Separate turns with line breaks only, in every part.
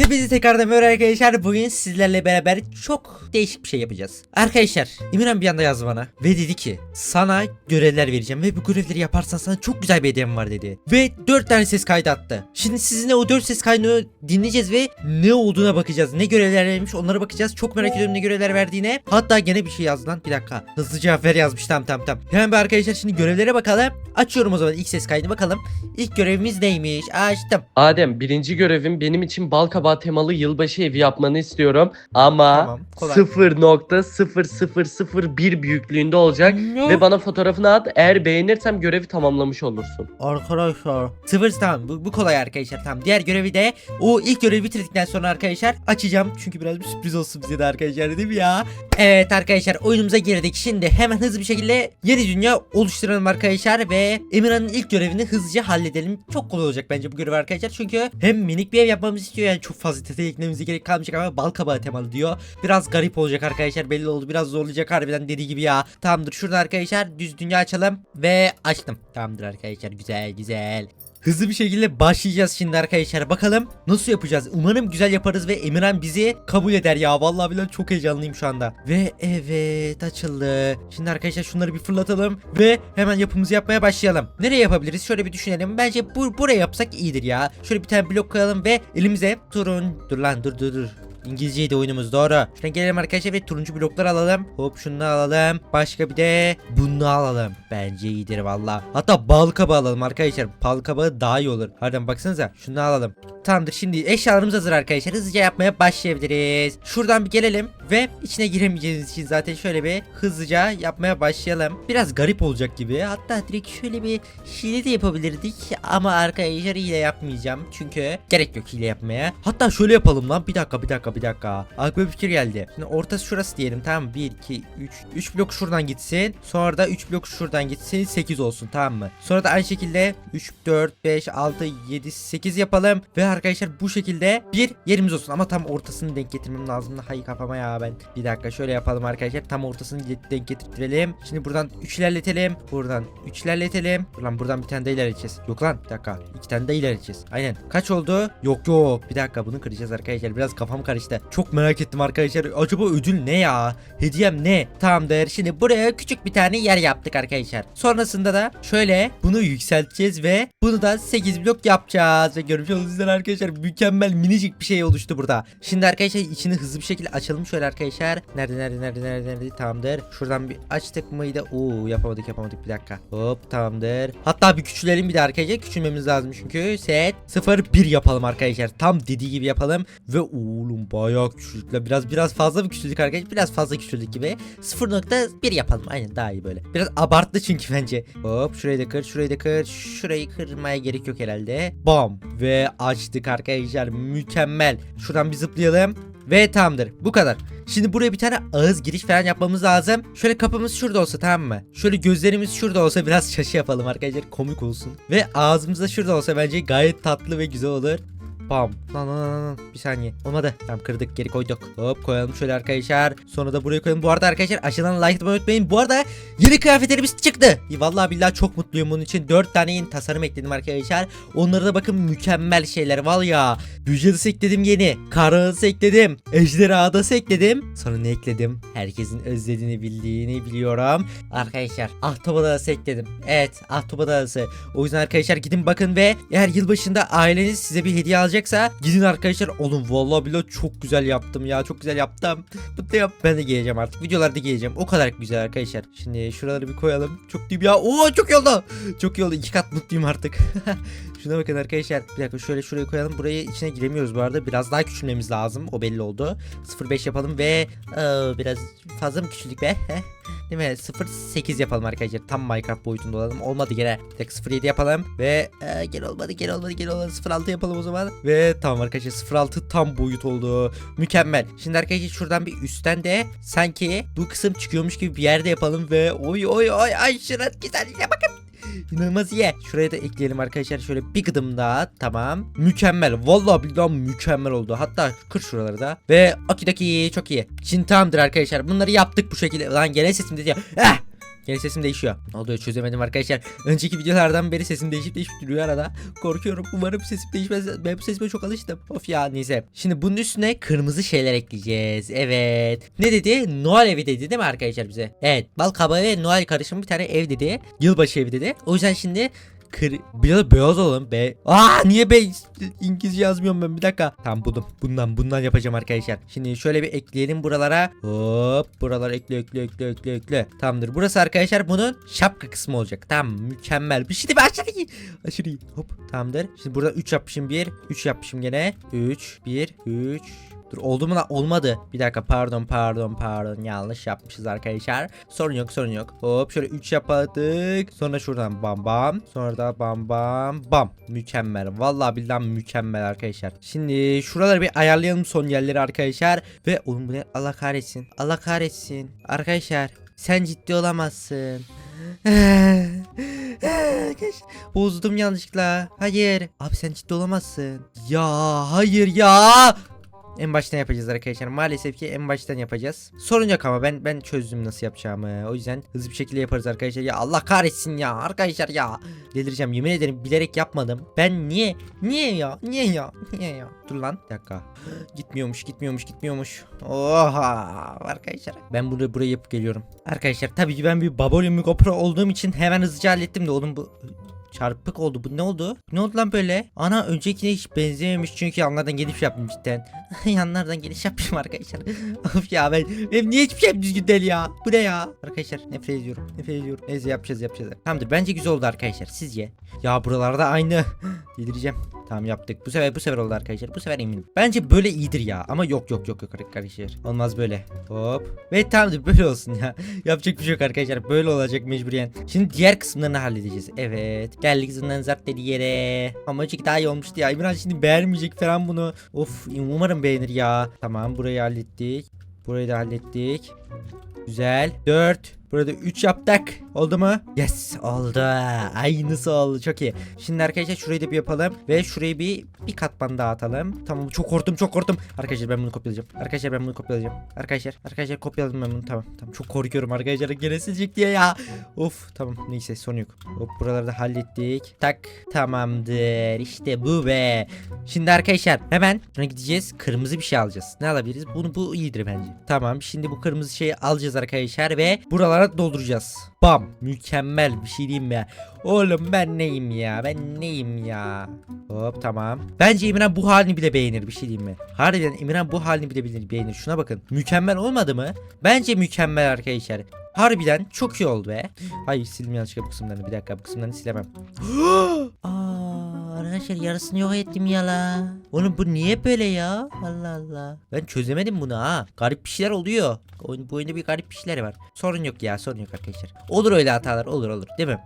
Hepinize tekrardan merhaba arkadaşlar. Bugün sizlerle beraber çok değişik bir şey yapacağız. Arkadaşlar İmran bir anda yazdı bana ve dedi ki sana görevler vereceğim ve bu görevleri yaparsan sana çok güzel bir hediyem var dedi. Ve 4 tane ses kaydı attı. Şimdi sizinle o 4 ses kaydını dinleyeceğiz ve ne olduğuna bakacağız. Ne görevler vermiş onlara bakacağız. Çok merak ediyorum ne görevler verdiğine. Hatta gene bir şey yazdı lan. Bir dakika. Hızlı cevap ver yazmış. Tamam tamam tamam. Hemen bir arkadaşlar şimdi görevlere bakalım. Açıyorum o zaman ilk ses kaydını bakalım. İlk görevimiz neymiş? Açtım.
Adem birinci görevim benim için bal temalı yılbaşı evi yapmanı istiyorum. Ama
Tamam, kolay.
0.0001 büyüklüğünde olacak.
Ne?
Ve bana fotoğrafını at. Eğer beğenirsem görevi tamamlamış olursun.
Arkadaşlar sıfır tamam bu, bu kolay arkadaşlar tamam diğer görevi de o ilk görevi bitirdikten sonra arkadaşlar açacağım çünkü biraz bir sürpriz olsun bize de arkadaşlar değil mi ya Evet arkadaşlar oyunumuza girdik şimdi hemen hızlı bir şekilde yeni dünya oluşturalım arkadaşlar ve Emirhan'ın ilk görevini hızlıca halledelim çok kolay olacak bence bu görev arkadaşlar çünkü hem minik bir ev yapmamızı istiyor yani çok fazla detay eklememize gerek kalmayacak ama bal kabağı temalı diyor. Biraz garip olacak arkadaşlar belli oldu. Biraz zorlayacak harbiden dediği gibi ya. Tamamdır şurada arkadaşlar düz dünya açalım ve açtım. Tamamdır arkadaşlar güzel güzel Hızlı bir şekilde başlayacağız şimdi arkadaşlar. Bakalım nasıl yapacağız. Umarım güzel yaparız ve Emirhan bizi kabul eder ya. Vallahi billahi çok heyecanlıyım şu anda. Ve evet açıldı. Şimdi arkadaşlar şunları bir fırlatalım ve hemen yapımızı yapmaya başlayalım. Nereye yapabiliriz? Şöyle bir düşünelim. Bence bu buraya yapsak iyidir ya. Şöyle bir tane blok koyalım ve elimize turun dur lan dur dur dur. İngilizceydi oyunumuz doğru. Şuna gelelim arkadaşlar ve turuncu bloklar alalım. Hop şunu alalım. Başka bir de bunu alalım. Bence iyidir valla. Hatta bal kabağı alalım arkadaşlar. Bal kabağı daha iyi olur. Hadi baksanıza. Şunu alalım. Tamamdır şimdi eşyalarımız hazır arkadaşlar. Hızlıca yapmaya başlayabiliriz. Şuradan bir gelelim ve içine giremeyeceğimiz için zaten şöyle bir hızlıca yapmaya başlayalım. Biraz garip olacak gibi. Hatta direkt şöyle bir hile de yapabilirdik. Ama arkadaşlar hile yapmayacağım. Çünkü gerek yok hile yapmaya. Hatta şöyle yapalım lan. Bir dakika bir dakika bir dakika. Aklıma fikir geldi. Şimdi ortası şurası diyelim tamam mı? 1, 2, 3. 3 blok şuradan gitsin. Sonra da 3 blok şuradan gitsin. 8 olsun tamam mı? Sonra da aynı şekilde 3, 4, 5, 6, 7, 8 yapalım. Ve arkadaşlar bu şekilde bir yerimiz olsun. Ama tam ortasını denk getirmem lazım. Hay kafama ya ben. Bir dakika şöyle yapalım arkadaşlar. Tam ortasını denk getirtirelim. Şimdi buradan 3 ilerletelim. Buradan 3 ilerletelim. Dur lan buradan bir tane de ilerleteceğiz. Yok lan bir dakika. 2 tane de ilerleteceğiz. Aynen. Kaç oldu? Yok yok. Bir dakika bunu kıracağız arkadaşlar. Biraz kafam karıştı. Çok merak ettim arkadaşlar. Acaba ödül ne ya? Hediyem ne? Tamamdır. Şimdi buraya küçük bir tane yer yaptık arkadaşlar. Sonrasında da şöyle bunu yükselteceğiz ve bunu da 8 blok yapacağız. Ve görmüş olduğunuz arkadaşlar mükemmel minicik bir şey oluştu burada. Şimdi arkadaşlar içini hızlı bir şekilde açalım şöyle arkadaşlar. Nerede nerede nerede nerede nerede tamamdır. Şuradan bir açtık mıydı? Oo yapamadık yapamadık bir dakika. Hop tamamdır. Hatta bir küçülelim bir de arkadaşlar. Küçülmemiz lazım çünkü set 0 1 yapalım arkadaşlar. Tam dediği gibi yapalım ve oğlum bayağı küçüldük. Biraz biraz fazla mı küçüldük arkadaşlar? Biraz fazla küçüldük gibi. 0.1 yapalım. Aynen daha iyi böyle. Biraz abarttı çünkü bence. Hop şurayı da kır, şurayı da kır. Şurayı kırmaya gerek yok herhalde. Bam ve açtık arkadaşlar. Mükemmel. Şuradan bir zıplayalım. Ve tamamdır. Bu kadar. Şimdi buraya bir tane ağız giriş falan yapmamız lazım. Şöyle kapımız şurada olsa tamam mı? Şöyle gözlerimiz şurada olsa biraz şaşı yapalım arkadaşlar. Komik olsun. Ve ağzımız da şurada olsa bence gayet tatlı ve güzel olur. Bam. Lan lan lan lan. Bir saniye. Olmadı. Tamam kırdık geri koyduk. Hop koyalım şöyle arkadaşlar. Sonra da buraya koyalım. Bu arada arkadaşlar aşağıdan like atmayı unutmayın. Bu arada yeni kıyafetlerimiz çıktı. Vallahi billahi çok mutluyum bunun için. 4 tane yeni tasarım ekledim arkadaşlar. Onlara da bakın mükemmel şeyler. Var ya. Bücüdüsü ekledim yeni. Karağısı ekledim. Ejderhadası ekledim. Sonra ne ekledim? Herkesin özlediğini bildiğini biliyorum. Arkadaşlar Ahtapot Adası ekledim. Evet Ahtapot Adası. O yüzden arkadaşlar gidin bakın ve eğer yılbaşında aileniz size bir hediye alacaksa gidin arkadaşlar olun. Vallahi billahi çok güzel yaptım ya. Çok güzel yaptım. Mutluyum. Ben de giyeceğim artık. Videolarda giyeceğim. O kadar güzel arkadaşlar. Şimdi şuraları bir koyalım. Çok iyi ya. Oo çok iyi oldu. Çok iyi oldu. İki kat mutluyum artık. Şuna bakın arkadaşlar. Bir dakika şöyle şuraya koyalım. Buraya içine giremiyoruz bu arada. Biraz daha küçülmemiz lazım. O belli oldu. 0.5 yapalım ve Aa, biraz fazla mı küçüldük be? Değil mi? 0.8 yapalım arkadaşlar. Tam Minecraft boyutunda olalım. Olmadı gene. Bir dakika 0.7 yapalım. Ve e, gel olmadı gel olmadı gel olmadı. 0.6 yapalım o zaman. Ve tamam arkadaşlar 0.6 tam boyut oldu. Mükemmel. Şimdi arkadaşlar şuradan bir üstten de sanki bu kısım çıkıyormuş gibi bir yerde yapalım. Ve oy oy oy ay şuna güzelliğine bakın. İnanılmaz iyi. Şuraya da ekleyelim arkadaşlar. Şöyle bir gıdım daha. Tamam. Mükemmel. Vallahi billahi mükemmel oldu. Hatta kır şuraları da. Ve okidaki çok iyi. Şimdi tamamdır arkadaşlar. Bunları yaptık bu şekilde. Lan gene sesim dedi ya. Eh! Yine sesim değişiyor. Ne oluyor çözemedim arkadaşlar. Önceki videolardan beri sesim değişip değişip duruyor arada. Korkuyorum. Umarım sesim değişmez. Ben bu sesime çok alıştım. Of ya neyse. Şimdi bunun üstüne kırmızı şeyler ekleyeceğiz. Evet. Ne dedi? Noel evi dedi değil mi arkadaşlar bize? Evet. Bal kabağı ve Noel karışımı bir tane ev dedi. Yılbaşı evi dedi. O yüzden şimdi Kır biraz beyaz olalım be. Aa niye be İngilizce yazmıyorum ben bir dakika. Tamam buldum. Bundan bundan yapacağım arkadaşlar. Şimdi şöyle bir ekleyelim buralara. Hop buralar ekle ekle ekle ekle ekle. Tamamdır. Burası arkadaşlar bunun şapka kısmı olacak. Tamam mükemmel. Bir şey değil mi? Aşırı iyi. Aşırı iyi. Hop tamamdır. Şimdi burada 3 yapmışım 1. 3 yapmışım gene. 3 1 3 Dur oldu mu lan? Olmadı. Bir dakika pardon pardon pardon. Yanlış yapmışız arkadaşlar. Sorun yok sorun yok. Hop şöyle 3 yapadık. Sonra şuradan bam bam. Sonra da bam bam bam. Mükemmel. Vallahi billahi mükemmel arkadaşlar. Şimdi şuraları bir ayarlayalım son yerleri arkadaşlar. Ve oğlum bu ne? Allah kahretsin. Allah kahretsin. Arkadaşlar sen ciddi olamazsın. Bozdum yanlışlıkla. Hayır. Abi sen ciddi olamazsın. Ya hayır ya. En baştan yapacağız arkadaşlar. Maalesef ki en baştan yapacağız. Sorun yok ama ben ben çözdüm nasıl yapacağımı. O yüzden hızlı bir şekilde yaparız arkadaşlar. Ya Allah kahretsin ya arkadaşlar ya. Delireceğim yemin ederim bilerek yapmadım. Ben niye? Niye ya? Niye ya? Niye ya? Dur lan bir dakika. Gitmiyormuş gitmiyormuş gitmiyormuş. Oha arkadaşlar. Ben bunu buraya yapıp geliyorum. Arkadaşlar tabii ki ben bir Baboli Mikopro olduğum için hemen hızlıca hallettim de oğlum bu çarpık oldu. Bu ne oldu? Ne oldu lan böyle? Ana öncekine hiç benzememiş çünkü yanlardan geliş yaptım cidden. yanlardan geliş yapmışım arkadaşlar. of ya ben benim niye hiçbir şeyim düzgün değil ya? Bu ne ya? Arkadaşlar nefret ediyorum. Nefret ediyorum. Neyse yapacağız yapacağız. Tamamdır bence güzel oldu arkadaşlar. Sizce? Ya buralarda aynı. Delireceğim. Tamam yaptık. Bu sefer bu sefer oldu arkadaşlar. Bu sefer eminim. Bence böyle iyidir ya. Ama yok yok yok yok arkadaşlar. Olmaz böyle. Hop. Ve tamamdır böyle olsun ya. Yapacak bir şey yok arkadaşlar. Böyle olacak mecburiyen. Şimdi diğer kısımlarını halledeceğiz. Evet. Geldik zından zart dedi yere. Ama önceki daha iyi olmuştu ya. İmran şimdi beğenmeyecek falan bunu. Of umarım beğenir ya. Tamam burayı hallettik. Burayı da hallettik. Güzel. 4. Burada 3 yaptık. Oldu mu? Yes oldu. Aynısı oldu. Çok iyi. Şimdi arkadaşlar şurayı da bir yapalım. Ve şurayı bir bir katman daha atalım. Tamam çok korktum çok korktum. Arkadaşlar ben bunu kopyalayacağım. Arkadaşlar ben bunu kopyalayacağım. Arkadaşlar arkadaşlar kopyaladım ben bunu tamam. Tamam çok korkuyorum arkadaşlar. Gene silecek diye ya. Of tamam neyse sorun yok. Hop buraları da hallettik. Tak tamamdır. İşte bu be. Şimdi arkadaşlar hemen şuna gideceğiz. Kırmızı bir şey alacağız. Ne alabiliriz? Bunu bu iyidir bence. Tamam şimdi bu kırmızı şeyi alacağız arkadaşlar ve buralara dolduracağız. Bam. Mükemmel bir şey diyeyim ya. Oğlum ben neyim ya? Ben neyim ya? Hop tamam. Bence İmran bu halini bile beğenir bir şey diyeyim mi? Harbiden İmran bu halini bile beğenir. Şuna bakın. Mükemmel olmadı mı? Bence mükemmel arkadaşlar. Harbiden çok iyi oldu be. Hayır sildim yanlışlıkla bu kısımlarını. Bir dakika bu kısımlarını silemem. Aa, arkadaşlar yarısını yok ettim ya la. Oğlum bu niye böyle ya? Allah Allah. Ben çözemedim bunu ha. Garip bir şeyler oluyor. Oyun, bu oyunda bir garip bir şeyler var. Sorun yok ya sorun yok arkadaşlar. Olur öyle hatalar olur olur değil mi?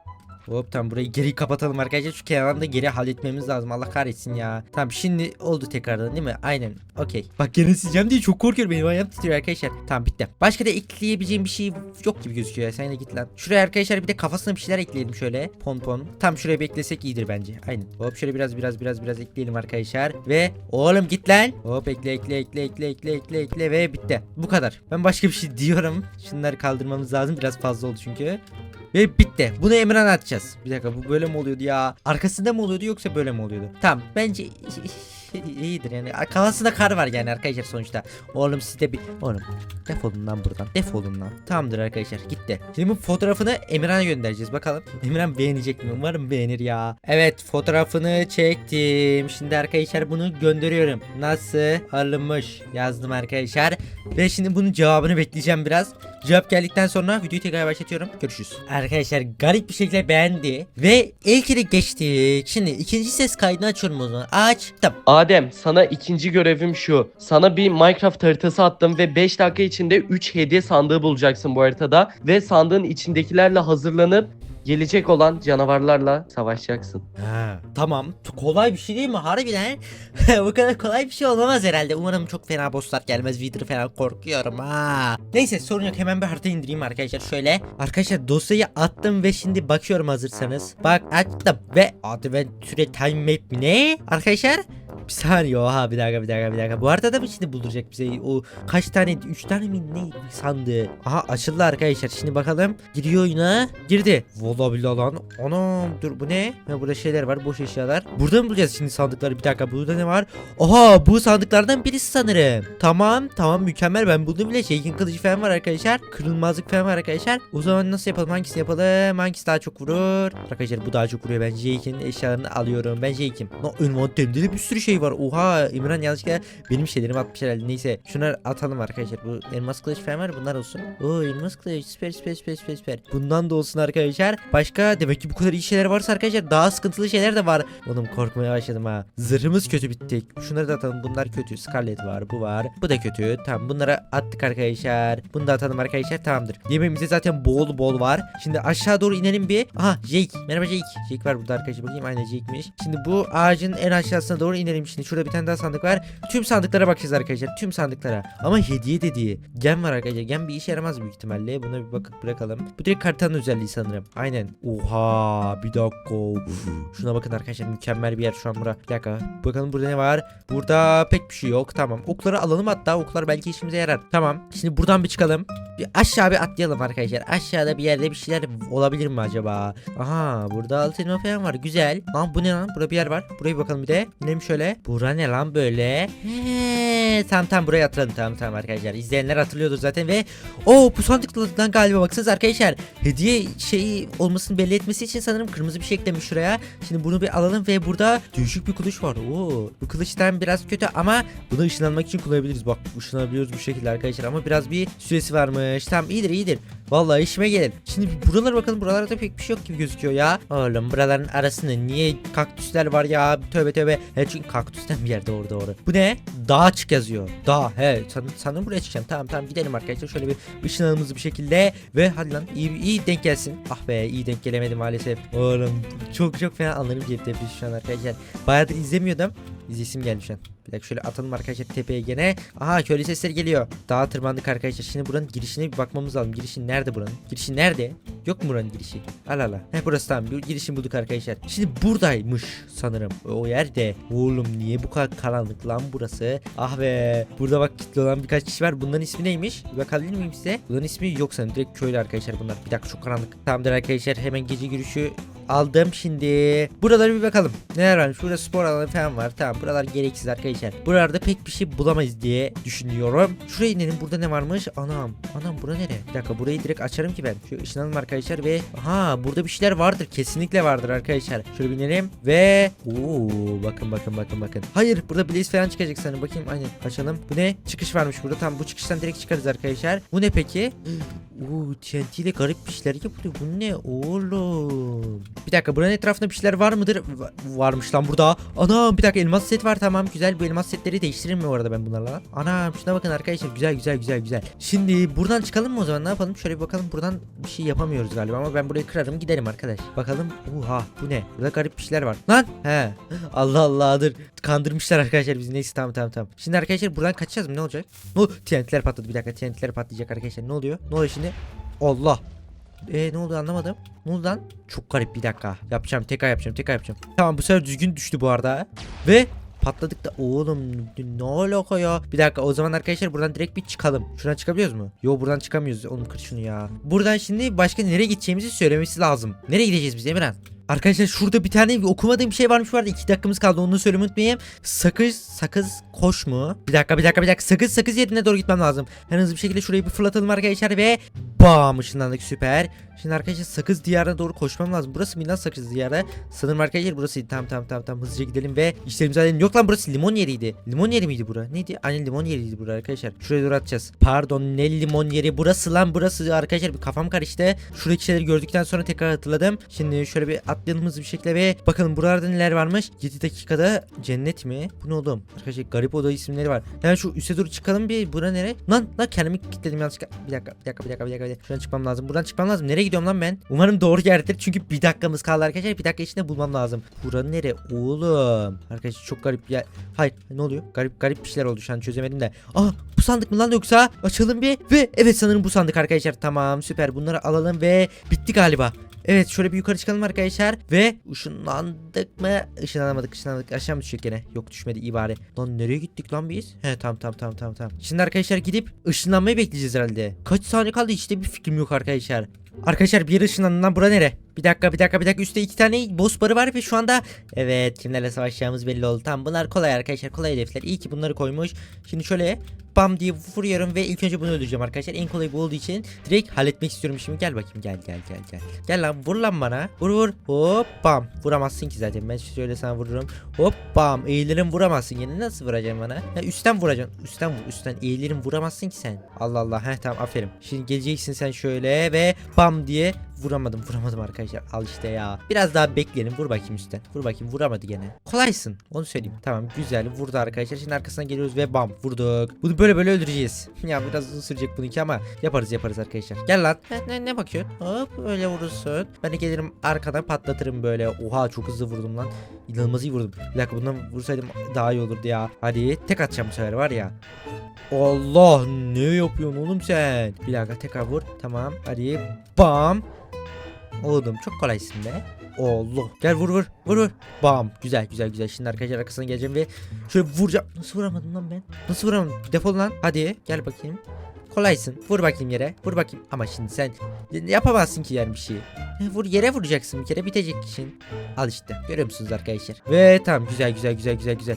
Hop tamam burayı geri kapatalım arkadaşlar. Şu kenarını da geri halletmemiz lazım. Allah kahretsin ya. Tamam şimdi oldu tekrardan değil mi? Aynen. Okey. Bak gene sileceğim diye çok korkuyorum. Benim ayağım titriyor arkadaşlar. Tamam bitti. Başka da ekleyebileceğim bir şey yok gibi gözüküyor. Sen de git lan. Şuraya arkadaşlar bir de kafasına bir şeyler ekleyelim şöyle. Pon pon. Tam şuraya bir eklesek iyidir bence. Aynen. Hop şöyle biraz biraz biraz biraz ekleyelim arkadaşlar. Ve oğlum git lan. Hop ekle ekle ekle ekle ekle ekle ekle ve bitti. Bu kadar. Ben başka bir şey diyorum. Şunları kaldırmamız lazım. Biraz fazla oldu çünkü. Ve bitti. Bunu Emre'ne atacağız. Bir dakika bu böyle mi oluyordu ya? Arkasında mı oluyordu yoksa böyle mi oluyordu? Tamam bence iyidir yani. Kafasında kar var yani arkadaşlar sonuçta. Oğlum siz de bir... Oğlum defolun lan buradan. Defolun lan. Tamamdır arkadaşlar gitti. Şimdi bu fotoğrafını Emirhan'a göndereceğiz bakalım. Emirhan beğenecek mi? Umarım beğenir ya. Evet fotoğrafını çektim. Şimdi arkadaşlar bunu gönderiyorum. Nasıl alınmış yazdım arkadaşlar. Ve şimdi bunun cevabını bekleyeceğim biraz. Cevap geldikten sonra videoyu tekrar başlatıyorum. Görüşürüz. Arkadaşlar garip bir şekilde beğendi. Ve ilkini geçtik. Şimdi ikinci ses kaydını açıyorum o zaman. Açtım.
Adem sana ikinci görevim şu. Sana bir Minecraft haritası attım ve 5 dakika içinde 3 hediye sandığı bulacaksın bu haritada. Ve sandığın içindekilerle hazırlanıp gelecek olan canavarlarla savaşacaksın.
Ha, tamam. Kolay bir şey değil mi? Harbiden. Bu kadar kolay bir şey olamaz herhalde. Umarım çok fena bosslar gelmez. Wither falan korkuyorum ha. Neyse sorun yok. Hemen bir harita indireyim arkadaşlar. Şöyle. Arkadaşlar dosyayı attım ve şimdi bakıyorum hazırsanız. Bak açtım ve Adventure Time Map? Ne? Arkadaşlar saniye oha bir dakika bir dakika bir dakika. Bu arada da mı şimdi bulduracak bize o kaç tane 3 tane mi ne sandı? Aha açıldı arkadaşlar şimdi bakalım. Giriyor oyuna. Girdi. Vallahi billahi lan. Anam dur bu ne? Ha, burada şeyler var boş eşyalar. Burada mı bulacağız şimdi sandıkları bir dakika burada ne var? Oha bu sandıklardan birisi sanırım. Tamam tamam mükemmel ben buldum bile şeyin kılıcı falan var arkadaşlar. Kırılmazlık falan var arkadaşlar. O zaman nasıl yapalım hangisini yapalım? Hangisi daha çok vurur? Arkadaşlar bu daha çok vuruyor ben Jake'in eşyalarını alıyorum. Ben Jake'im. No, envanterimde de bir sürü şey var. Oha İmran yanlışlıkla benim şeylerimi atmış herhalde. Neyse şunları atalım arkadaşlar. Bu elmas kılıç falan var bunlar olsun. Oo elmas kılıç süper süper süper süper süper. Bundan da olsun arkadaşlar. Başka demek ki bu kadar iyi şeyler varsa arkadaşlar daha sıkıntılı şeyler de var. Oğlum korkmaya başladım ha. Zırhımız kötü bittik. Şunları da atalım. Bunlar kötü. Scarlet var. Bu var. Bu da kötü. Tamam bunları attık arkadaşlar. Bunu da atalım arkadaşlar. Tamamdır. Yemeğimizde zaten bol bol var. Şimdi aşağı doğru inelim bir. Aha Jake. Merhaba Jake. Jake var burada arkadaşlar. Bakayım aynen Jake'miş. Şimdi bu ağacın en aşağısına doğru inelim. Şimdi şurada bir tane daha sandık var. Tüm sandıklara bakacağız arkadaşlar. Tüm sandıklara. Ama hediye dediği. Gem var arkadaşlar. Gem bir işe yaramaz büyük ihtimalle. Buna bir bakıp bırakalım. Bu direkt haritanın özelliği sanırım. Aynen. Oha bir dakika. Şuna bakın arkadaşlar mükemmel bir yer şu an bura. Bir dakika. Bakalım burada ne var? Burada pek bir şey yok. Tamam. Okları alalım hatta. Oklar belki işimize yarar. Tamam. Şimdi buradan bir çıkalım. Bir aşağı bir atlayalım arkadaşlar. Aşağıda bir yerde bir şeyler olabilir mi acaba? Aha burada altın falan var. Güzel. Lan bu ne lan? Burada bir yer var. Buraya bakalım bir de. İnelim şöyle. Bura ne lan böyle? He, tamam tamam buraya atlayalım. Tamam tamam arkadaşlar. İzleyenler hatırlıyordur zaten ve o bu sandıklardan galiba baksanız arkadaşlar. Hediye şeyi olmasını belli etmesi için sanırım kırmızı bir şey eklemiş şuraya. Şimdi bunu bir alalım ve burada değişik bir kılıç var. Oo, bu kılıçtan biraz kötü ama bunu ışınlanmak için kullanabiliriz. Bak ışınlanabiliyoruz bu şekilde arkadaşlar ama biraz bir süresi varmış. Tamam iyidir iyidir. Vallahi işime gelir. Şimdi buralara bakalım. Buralarda pek bir şey yok gibi gözüküyor ya. Oğlum buraların arasında niye kaktüsler var ya? Tövbe tövbe. He çünkü kaktüsten bir yerde orada doğru. Bu ne? Dağ açık yazıyor. Dağ. He san, sanırım buraya çıkacağım. Tamam tamam gidelim arkadaşlar. Şöyle bir ışınalımızı bir şekilde ve hadi lan iyi, iyi denk gelsin. Ah be iyi denk gelemedi maalesef. Oğlum çok çok fena anlarım cepte şu an arkadaşlar. Bayağıdır izlemiyordum. İzlesim geldi şu an. Bir dakika şöyle atalım arkadaşlar tepeye gene. Aha köylü sesleri geliyor. Dağa tırmandık arkadaşlar. Şimdi buranın girişine bir bakmamız lazım. Girişi nerede buranın? Girişi nerede? Yok mu buranın girişi? Al al al. Heh burası tamam. Bir girişini bulduk arkadaşlar. Şimdi buradaymış sanırım. O yerde. Oğlum niye bu kadar karanlık lan burası? Ah be. Burada bak kilitli olan birkaç kişi var. Bunların ismi neymiş? Bir bakabilir miyim size? Bunların ismi yok sanırım. Direkt köylü arkadaşlar bunlar. Bir dakika çok karanlık. Tamamdır arkadaşlar. Hemen gece görüşü aldım şimdi. Buralara bir bakalım. Neler var? Şurada spor alanı falan var. Tamam buralar gereksiz arkadaşlar. Buralarda pek bir şey bulamayız diye düşünüyorum. Şuraya inelim. Burada ne varmış? Anam. Anam bura nere? Bir dakika burayı direkt açarım ki ben. Şu ışınalım arkadaşlar ve aha burada bir şeyler vardır. Kesinlikle vardır arkadaşlar. Şöyle binelim ve Oo bakın bakın bakın bakın. Hayır burada Blaze falan çıkacak sanırım. Bakayım aynen açalım. Bu ne? Çıkış varmış burada. Tamam bu çıkıştan direkt çıkarız arkadaşlar. Bu ne peki? Oo TNT ile garip bir şeyler yapılıyor. Bu ne oğlum? Bir dakika buranın etrafında bir şeyler var mıdır? Va- varmış lan burada. Anam bir dakika elmas set var tamam güzel. Bu elmas setleri değiştiririm mi bu arada ben bunlarla? Anam şuna bakın arkadaşlar güzel güzel güzel güzel. Şimdi buradan çıkalım mı o zaman ne yapalım? Şöyle bir bakalım buradan bir şey yapamıyoruz galiba ama ben burayı kırarım giderim arkadaş. Bakalım. Oha bu ne? Burada garip bir şeyler var. Lan he. Allah Allah dur. Kandırmışlar arkadaşlar bizi. Neyse tamam tamam tamam. Şimdi arkadaşlar buradan kaçacağız mı? Ne olacak? No TNT'ler patladı bir dakika. TNT'ler patlayacak arkadaşlar. Ne oluyor? Ne oluyor şimdi? Allah. E ne oldu anlamadım. Ne oldu lan? Çok garip bir dakika. Yapacağım tekrar yapacağım tekrar yapacağım. Tamam bu sefer düzgün düştü bu arada. Ve patladık da oğlum ne alaka ya? Bir dakika o zaman arkadaşlar buradan direkt bir çıkalım. Şuradan çıkabiliyoruz mu? Yo buradan çıkamıyoruz. Oğlum kır şunu ya. Buradan şimdi başka nereye gideceğimizi söylemesi lazım. Nereye gideceğiz biz Emirhan? Arkadaşlar şurada bir tane okumadığım bir şey varmış vardı. 2 dakikamız kaldı onu söylemeyi unutmayayım. Sakız sakız koş mu? Bir dakika bir dakika bir dakika. Sakız sakız yerine doğru gitmem lazım. En hızlı bir şekilde şurayı bir fırlatalım arkadaşlar ve bam ışınlandık süper. Şimdi arkadaşlar sakız diyarına doğru koşmam lazım. Burası mı lan sakız diyarı? Sanırım arkadaşlar burası. Tamam tamam tamam tamam hızlıca gidelim ve işlerimizi halledelim. Yok lan burası limon yeriydi. Limon yeri miydi bura? Neydi? Aynen limon yeriydi bura arkadaşlar. Şuraya doğru atacağız. Pardon ne limon yeri? Burası lan burası arkadaşlar. Bir kafam karıştı. Şuradaki şeyleri gördükten sonra tekrar hatırladım. Şimdi şöyle bir atlayalım hızlı bir şekilde ve bakalım buralarda neler varmış. 7 dakikada cennet mi? Bu ne oğlum? Arkadaşlar garip oda isimleri var. Hemen şu üste doğru çıkalım bir. Bura nere? Lan lan kendimi kilitledim yanlışlıkla. Bir dakika bir dakika bir dakika bir dakika. Şuradan çıkmam lazım. Buradan çıkmam lazım. Nereye gidiyorum lan ben? Umarım doğru yerdedir. Çünkü bir dakikamız kaldı arkadaşlar. Bir dakika içinde bulmam lazım. Bura nere oğlum? Arkadaşlar çok garip ya. Hayır ne oluyor? Garip garip bir şeyler oldu şu an çözemedim de. Aa bu sandık mı lan yoksa? Açalım bir ve evet sanırım bu sandık arkadaşlar. Tamam süper bunları alalım ve bitti galiba. Evet şöyle bir yukarı çıkalım arkadaşlar. Ve ışınlandık mı? Işınlanamadık ışınlandık. Aşağı mı düşecek gene? Yok düşmedi iyi bari. Lan nereye gittik lan biz? He tamam tamam tamam tamam tamam. Şimdi arkadaşlar gidip ışınlanmayı bekleyeceğiz herhalde. Kaç saniye kaldı işte bir fikrim yok arkadaşlar. Arkadaşlar bir yere ışınlanın lan bura nere? Bir dakika bir dakika bir dakika üstte iki tane boss barı var ve şu anda evet kimlerle savaşacağımız belli oldu. Tamam bunlar kolay arkadaşlar kolay hedefler. İyi ki bunları koymuş. Şimdi şöyle bam diye vuruyorum ve ilk önce bunu öldüreceğim arkadaşlar. En kolay bu olduğu için direkt halletmek istiyorum şimdi. Gel bakayım gel gel gel gel. Gel lan vur lan bana. Vur vur. Hop bam. Vuramazsın ki zaten. Ben şöyle sana vururum. Hop bam. Eğilirim vuramazsın. Yine nasıl vuracaksın bana? Ha, üstten vuracaksın. Üstten vur. Üstten eğilirim vuramazsın ki sen. Allah Allah. Heh tamam aferin. Şimdi geleceksin sen şöyle ve bam diye vuramadım vuramadım arkadaşlar. Al işte ya. Biraz daha bekleyelim. Vur bakayım üstten. Vur bakayım. Vuramadı gene. Kolaysın. Onu söyleyeyim. Tamam güzel. Vurdu arkadaşlar. Şimdi arkasından geliyoruz ve bam vurduk. Bunu böyle böyle öldüreceğiz. Ya biraz uzun sürecek bununki ama yaparız yaparız arkadaşlar. Gel lan. Ne, ne, ne bakıyorsun? Hop öyle vurursun. Ben de gelirim arkadan patlatırım böyle. Oha çok hızlı vurdum lan. İnanılmaz iyi vurdum. Bir dakika bundan vursaydım daha iyi olurdu ya. Hadi tek atacağım bu sefer var ya. Allah ne yapıyorsun oğlum sen? Bir dakika tekrar vur. Tamam. Hadi. Bam. Oğlum çok kolaysın be. Allah. Gel vur vur. Vur vur. Bam. Güzel güzel güzel. Şimdi arkadaşlar arkasına geleceğim ve şöyle vuracağım. Nasıl vuramadım lan ben? Nasıl vuramadım? Defol lan. Hadi gel bakayım. Kolaysın. Vur bakayım yere. Vur bakayım. Ama şimdi sen yapamazsın ki yani bir şey. Vur yere vuracaksın bir kere bitecek işin. Al işte. Görüyor musunuz arkadaşlar? Ve tamam güzel güzel güzel güzel güzel.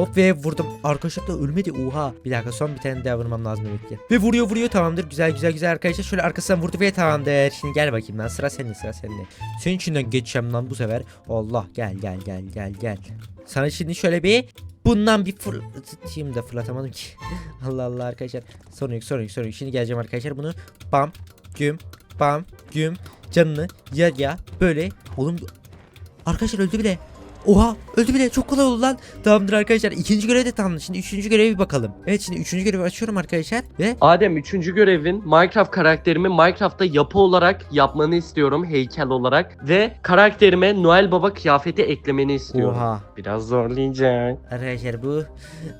Hop ve vurdum. Arkadaşlar da ölmedi. Oha. Bir dakika son bir tane daha vurmam lazım demek ki. Ve vuruyor vuruyor tamamdır. Güzel güzel güzel arkadaşlar. Şöyle arkasından vurdu ve tamamdır. Şimdi gel bakayım lan. Sıra sende sıra sende. Senin içinden geçeceğim lan bu sefer. Allah gel gel gel gel gel. Sana şimdi şöyle bir bundan bir fırlatayım da fırlatamadım ki. Allah Allah arkadaşlar. Sorun yok sorun yok sorun yok. Şimdi geleceğim arkadaşlar. Bunu bam güm bam güm canını ya ya böyle. Oğlum arkadaşlar öldü bile. Oha öldü bile çok kolay oldu lan. Tamamdır arkadaşlar ikinci görev de tamamdır. Şimdi üçüncü göreve bir bakalım. Evet şimdi üçüncü görevi açıyorum arkadaşlar. Ve
Adem üçüncü görevin Minecraft karakterimi Minecraft'ta yapı olarak yapmanı istiyorum heykel olarak ve karakterime Noel Baba kıyafeti eklemeni istiyorum.
oha.
Biraz zorlayacak.
Arkadaşlar bu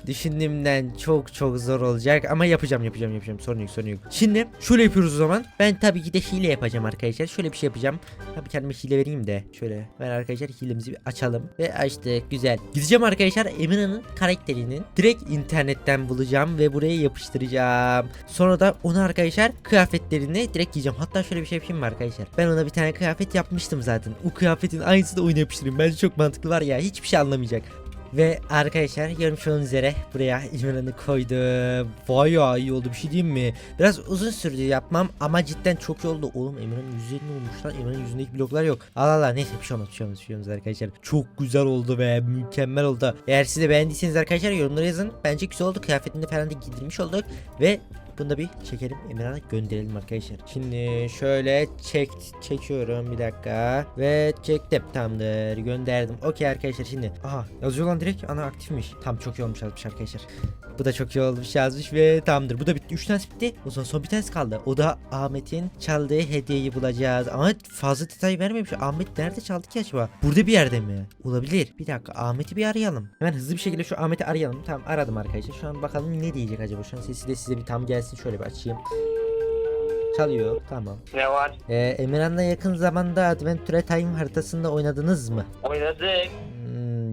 düşündüğümden çok çok zor olacak ama yapacağım yapacağım yapacağım sorun yok sorun yok. Şimdi şöyle yapıyoruz o zaman. Ben tabii ki de hile yapacağım arkadaşlar. Şöyle bir şey yapacağım. Tabii kendime hile vereyim de. Şöyle ben arkadaşlar hilemizi bir açalım. Ve açtık güzel. Gideceğim arkadaşlar Emina'nın karakterinin direkt internetten bulacağım ve buraya yapıştıracağım. Sonra da onu arkadaşlar kıyafetlerini direkt giyeceğim. Hatta şöyle bir şey yapayım mı arkadaşlar? Ben ona bir tane kıyafet yapmıştım zaten. O kıyafetin aynısını oyuna yapıştırayım. Bence çok mantıklı var ya. Hiçbir şey anlamayacak. Ve arkadaşlar görmüş olduğunuz üzere buraya İmran'ı koydum. Bayağı iyi oldu bir şey diyeyim mi? Biraz uzun sürdü yapmam ama cidden çok iyi oldu. Oğlum Emre'nin yüzünde olmuş lan. Emre'nin yüzündeki bloklar yok. Allah Allah neyse bir şey olmaz bir şey olmaz bir şey olmaz arkadaşlar. Çok güzel oldu be mükemmel oldu. Eğer siz de beğendiyseniz arkadaşlar yorumlara yazın. Bence güzel oldu. Kıyafetini falan da giydirmiş olduk. Ve bunu da bir çekelim Emirhan'a gönderelim arkadaşlar. Şimdi şöyle çek çekiyorum bir dakika ve çektim tamamdır gönderdim. Okey arkadaşlar şimdi. Aha yazıyor lan direkt ana aktifmiş. Tam çok iyi olmuş arkadaşlar. Bu da çok iyi olmuş yazmış ve tamamdır. Bu da bitti. 3 tanesi bitti. O zaman son bir tanesi kaldı. O da Ahmet'in çaldığı hediyeyi bulacağız. Ama fazla detay vermemiş. Ahmet nerede çaldı ki acaba? Burada bir yerde mi? Olabilir. Bir dakika Ahmet'i bir arayalım. Hemen hızlı bir şekilde şu Ahmet'i arayalım. Tamam aradım arkadaşlar. Şu an bakalım ne diyecek acaba. Şu an sesi de size bir tam gelsin. Şöyle bir açayım. Çalıyor. Tamam.
Ne var?
Ee, Emirhan'la yakın zamanda Adventure Time haritasında oynadınız mı?
Oynadık.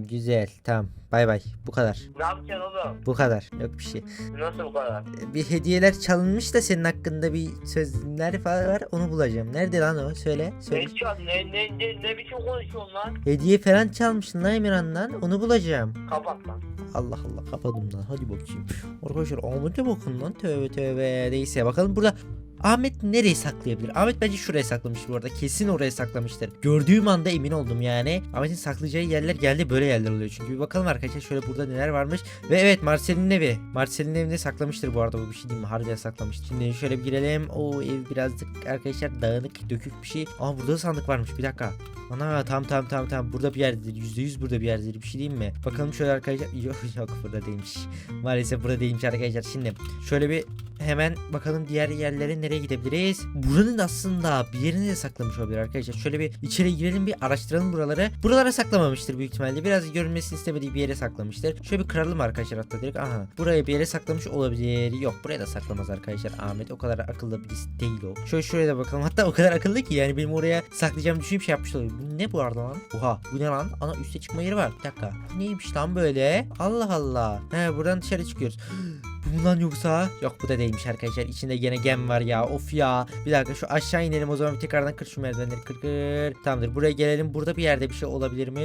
Güzel. Tamam. Bay bay. Bu kadar.
Ne yapacaksın oğlum?
Bu kadar. Yok bir şey.
Nasıl bu kadar?
bir hediyeler çalınmış da senin hakkında bir sözler falan var onu bulacağım. Nerede lan o? Söyle. Söyle.
Ne çal? Ne, ne, ne, ne biçim konuşuyorsun lan?
Hediye falan çalmışsın lan Emirhan'dan. Onu bulacağım.
Kapat lan.
Allah Allah kapadım lan. Hadi bakayım. Arkadaşlar Ahmet'e bakın lan. Tövbe tövbe. Neyse bakalım burada Ahmet nereye saklayabilir? Ahmet bence şuraya saklamıştır bu arada. Kesin oraya saklamıştır. Gördüğüm anda emin oldum yani. Ahmet'in saklayacağı yerler geldi böyle yerler oluyor. Çünkü bir bakalım arkadaşlar şöyle burada neler varmış. Ve evet Marcel'in evi. Marcel'in evinde saklamıştır bu arada bu bir şey değil mi? Harbiden saklamıştır. Şimdi şöyle bir girelim. O ev birazcık arkadaşlar dağınık dökük bir şey. Aa burada da sandık varmış bir dakika. Ana tam tam tam tam burada bir yerdedir. Yüzde yüz burada bir yerdedir. Bir şey diyeyim mi? Bakalım şöyle arkadaşlar. Yok yok burada değilmiş. Maalesef burada değilmiş arkadaşlar. Şimdi şöyle bir hemen bakalım diğer yerlere nereye gidebiliriz. Buranın aslında bir yerine de saklamış olabilir arkadaşlar. Şöyle bir içeri girelim bir araştıralım buraları. Buralara saklamamıştır büyük ihtimalle. Biraz görünmesini istemediği bir yere saklamıştır. Şöyle bir kıralım arkadaşlar hatta direkt. Aha. Buraya bir yere saklamış olabilir. Yok buraya da saklamaz arkadaşlar. Ahmet o kadar akıllı birisi değil o. Şöyle şuraya da bakalım. Hatta o kadar akıllı ki yani benim oraya saklayacağım düşünüp şey yapmış olabilir. Bu ne bu arada lan? Oha bu ne lan? Ana üste çıkma yeri var. Bir dakika. Neymiş lan böyle? Allah Allah. He buradan dışarı çıkıyoruz. Bu mu lan yoksa? Yok bu da değilmiş arkadaşlar. İçinde gene gem var ya. Of ya. Bir dakika şu aşağı inelim o zaman bir tekrardan kır şu merdivenleri kır kır. Tamamdır buraya gelelim. Burada bir yerde bir şey olabilir mi?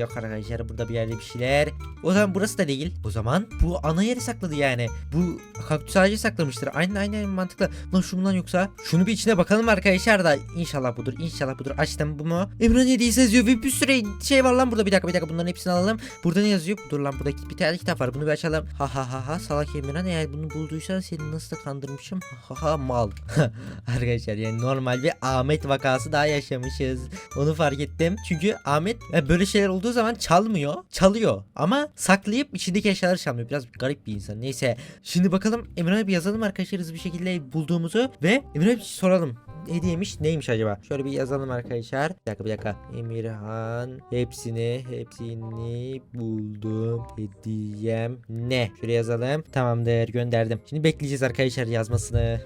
Yok arkadaşlar burada bir yerde bir şeyler. O zaman burası da değil. O zaman bu ana yeri sakladı yani. Bu kaktüs ağacı saklamıştır. Aynen aynen mantıklı. Lan şu mu lan yoksa? Şunu bir içine bakalım arkadaşlar da. İnşallah budur. İnşallah budur. Açtım bu mu? Emre ne değilse yazıyor ve bir sürü şey var lan burada. Bir dakika bir dakika bunların hepsini alalım. Burada ne yazıyor? Dur lan burada bir tane kitap var. Bunu bir açalım. Ha ha ha ha salak Emirhan eğer bunu bulduysan seni nasıl da kandırmışım. Ha ha ha mal. Arkadaşlar yani normal bir Ahmet vakası daha yaşamışız. Onu fark ettim. Çünkü Ahmet e, böyle şeyler olduğu zaman çalmıyor. Çalıyor. Ama saklayıp içindeki eşyaları çalmıyor. Biraz garip bir insan. Neyse. Şimdi bakalım Emirhan'a bir yazalım arkadaşlar hızlı bir şekilde bulduğumuzu. Ve Emirhan'a bir soralım. Hediyeymiş neymiş acaba? Şöyle bir yazalım arkadaşlar. Bir dakika bir dakika. Emirhan hepsini hepsini buldum. Hediyem ne? Şöyle yazalım. Tamamdır gönderdim. Şimdi bekleyeceğiz arkadaşlar yazmasını.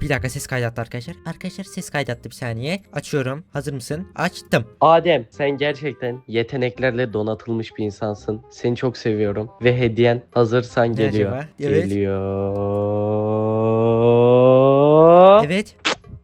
Bir dakika ses kaydattı arkadaşlar. Arkadaşlar ses kaydattı bir saniye. Açıyorum. Hazır mısın? Açtım.
Adem sen gerçekten yeteneklerle donatılmış bir insansın. Seni çok seviyorum. Ve hediyen hazırsan geliyor.
acaba? Evet.
Geliyor.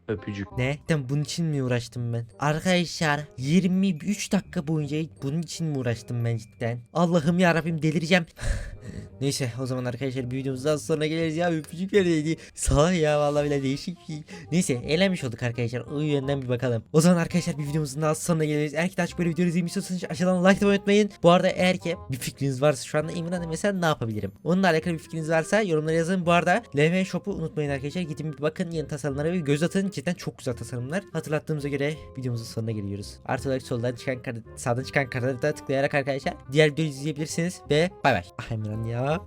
Öpücük.
Ne? Ben bunun için mi uğraştım ben? Arkadaşlar 23 dakika boyunca bunun için mi uğraştım ben cidden? Allah'ım ya Rabbim delireceğim. Neyse o zaman arkadaşlar bir videomuzdan sonra geliriz ya öpücük verildi. Sağ ya vallahi bile değişik bir. Neyse eğlenmiş olduk arkadaşlar. O yönden bir bakalım. O zaman arkadaşlar bir videomuzun daha sonuna geliriz. Eğer ki daha çok böyle videoları izlemişsiniz aşağıdan like atmayı unutmayın. Bu arada eğer ki bir fikriniz varsa şu anda İmran'da mesela ne yapabilirim? Onunla alakalı bir fikriniz varsa yorumlara yazın. Bu arada LV Shop'u unutmayın arkadaşlar. Gidin bir bakın yeni tasarımlara ve göz atın. Cidden çok güzel tasarımlar. Hatırlattığımıza göre videomuzun sonuna geliyoruz. Artı olarak soldan çıkan sağdan çıkan kartlara tıklayarak arkadaşlar diğer videoyu izleyebilirsiniz ve bay bay. Ah Emran ya.